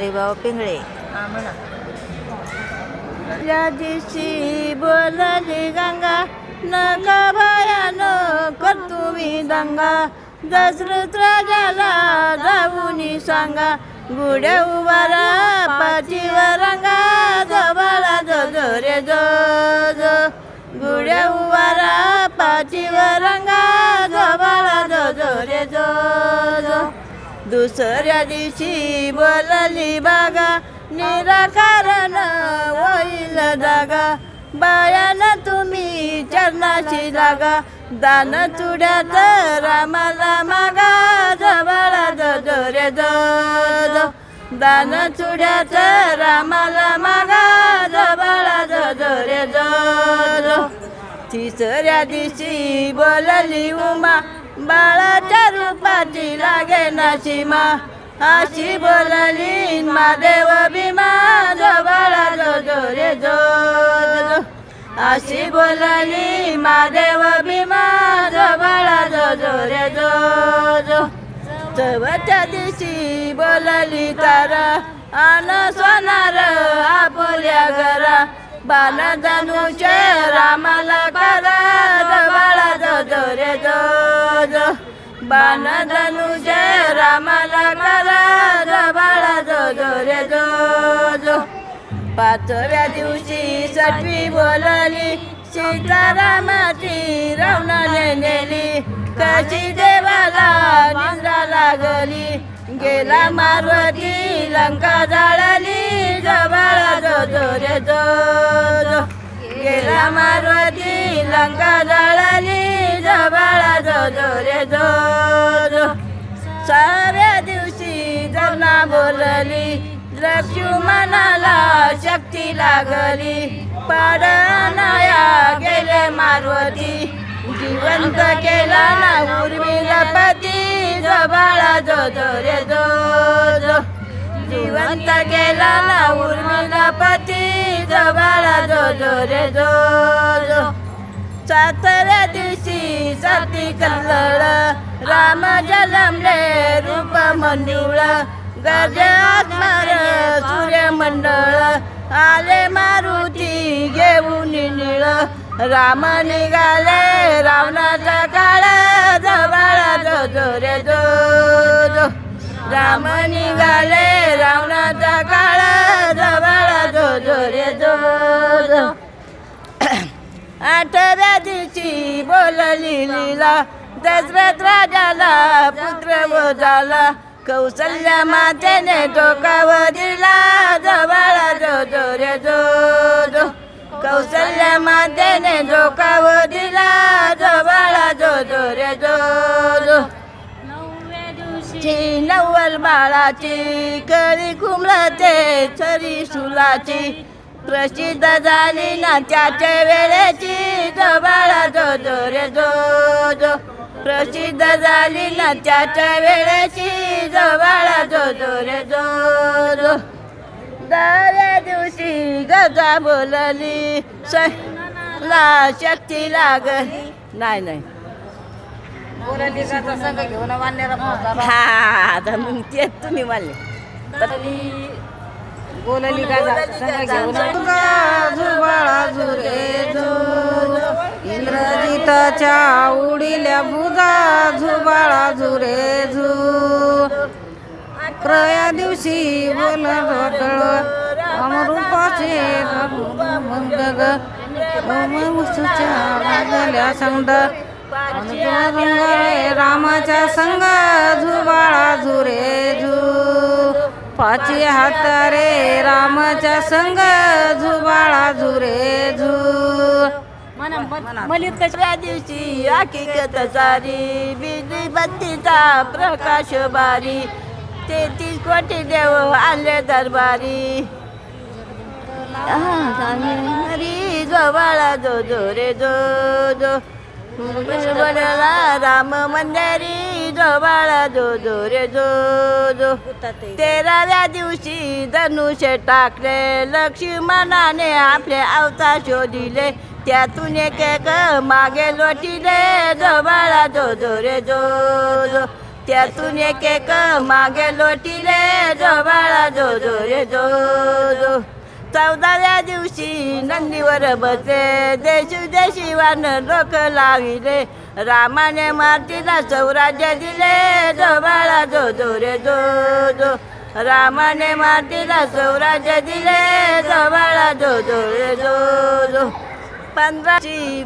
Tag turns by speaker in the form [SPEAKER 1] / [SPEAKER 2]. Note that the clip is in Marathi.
[SPEAKER 1] हरिभाऊ पिंगळे.
[SPEAKER 2] हा
[SPEAKER 1] दिवशी बोलली गंगा नका भयान कर तुम्ही दंगा. दशरथ राजाला जाऊन सांगा. गुड्या उभारा पाठीवर रंगा जबाला जो जो रे जो जो गुड्या उभारा पाठीवर रंगा दुसऱ्या दिवशी बोलली बागा निराकारण होईल जागा बायान तुम्ही चरणाची जागा दान चुड्यात रामाला मागा जवळा जो रे जो जो. दान चुड्यात रामाला मागा जवळा जो रे जो. तिसऱ्या दिवशी बोलली उमा बाळाच्या रूपाची लागे नाशिमा. अशी बोलली महादेव भीमा जो बाळा जो जो रे जो अशी बोलली महादेव भीमा जो बाळा जो जो रे जो जो चवच्या दिवशी बोलली तारा आन सोनार आपल्या घरा. बाण धनुष्य राम बाण धनुष्य रामाला करा जवळा जो जो रे जो जो. पाचव्या दिवशी सटवी बोलली सीतारामाची रावणाने नेली. कशी देवाला निंदा लागली. गेला मारवती लंका जाळली. जबाळा जो जो रे जो गेला मारवती साऱ्या दिवशी जगना बोलली लक्ष्मणाला शक्ती लागली. पाडनाया गेले मारवती जिवंत केला ना उर्मिला पती जबाळा जो जो रे जो जो. जिवंत केला ना उर्मिला पती जबाळा जो जो रे जो जो. सातव्या दिवशी सती कल्लळ राम जलमले रूप मंजुळ गज आत्मार सूर्यमंडळ आले मारुती घेऊन निळ. राम निघाले रावणाचा काळ जवळ जो रे जो जो. राम निघाले रावणाचा काळ जवळ जो जो रे जो आठव्या दिवशी बोलली लिला दशरथ राजाला पुत्र झाला कौशल्या मातेने डोकावर दिला. जवळा जो जो रे जो जो. कौशल्या मातेने डोकावर दिला. जवळा जो जो रे जो जो. नव्वल बाळाची कळी कुंभळते छरी सुलाची प्रसिद्ध झाली ना त्याच्या वेळेची. जो बाळा जो जो रे जो प्रसिद्ध झाली ना त्याच्या वेळेची जो बाळा जो जो रे. जो जो दऱ्या दिवशी गजा बोलली ला शक्ती लागली. नाही नाही. हा मग ते तुम्ही
[SPEAKER 2] बोलली संघ घेऊन.
[SPEAKER 3] झुबाळा आवडील्या भुजा झुबाळा झुरे झू अकराव्या दिवशी बोल ढोकळ अमरूपाचे मंगग. वस्तूच्या लागल्या संग रंगारे रामाच्या संग झुबाळा झुरे झू पाची हात रे रामाच्या संग झुबाळा झुरे झू.
[SPEAKER 1] दुसऱ्या दिवशी हकीकत सारी बिजली बत्तीचा प्रकाश बारी. तेहतीस कोटी देव आले दरबारी. हरी जवळा जो जो रे जो जो. राम मंदिरी जवळा जो जो रे जो जो. तेराव्या दिवशी धनुष्य टाकले लक्ष्मणाने आपले अवतार शोधिले. त्यातून एक एक मागे लोटिले जो जो जो रे जो जो. त्यातून एक एक मागे लोटीले जो जो जो रे जो जो. चौदाव्या दिवशी नंदीवर बसे देशी देशी वान लोक लाविले. रामाने मातीला स्वराज्य दिले जो जो जो रे जो जो. रामाने मातीला स्वराज्य दिले जो जो जो रे जो जो. पंधराची